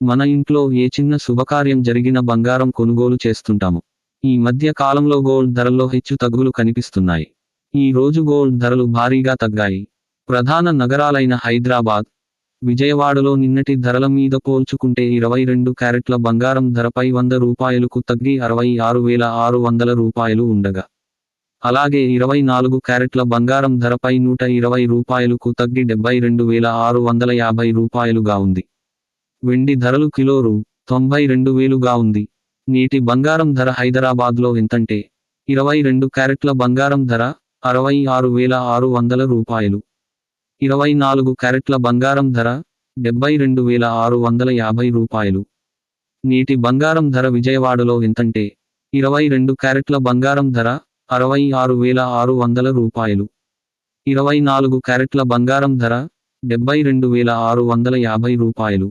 మన ఇంట్లో ఏ చిన్న శుభకార్యం జరిగిన బంగారం కొనుగోలు చేస్తుంటాము. ఈ మధ్య కాలంలో గోల్డ్ ధరల్లో హెచ్చు తగ్గులు కనిపిస్తున్నాయి. ఈ రోజు గోల్డ్ ధరలు భారీగా తగ్గాయి. ప్రధాన నగరాలైన హైదరాబాద్ విజయవాడలో నిన్నటి ధరల మీద పోల్చుకుంటే ఇరవై రెండు క్యారెట్ల బంగారం ధరపై వంద రూపాయలకు తగ్గి అరవై ఆరు వేల ఆరు వందల రూపాయలు ఉండగా. అలాగే ఇరవై నాలుగు క్యారెట్ల బంగారం ధరపై నూట ఇరవై రూపాయలకు తగ్గి డెబ్బై రెండు వేల ఆరు వందల యాభై రూపాయలుగా ఉంది. వెండి ధరలు కిలో రూ తొంభై రెండు వేలుగా ఉంది. నేటి బంగారం ధర హైదరాబాద్లో ఎంతంటే ఇరవై రెండు క్యారెట్ల బంగారం ధర అరవై ఆరు వేల ఆరు వందల రూపాయలు. ఇరవై నాలుగు క్యారెట్ల బంగారం ధర డెబ్బై రెండు వేల ఆరు వందల యాభై రూపాయలు. నేటి బంగారం ధర విజయవాడలో ఎంతంటే ఇరవై రెండు క్యారెట్ల బంగారం ధర అరవై ఆరు వేల ఆరు వందల రూపాయలు. ఇరవై నాలుగు క్యారెట్ల బంగారం ధర డెబ్బై రెండు వేల ఆరు వందల యాభై రూపాయలు.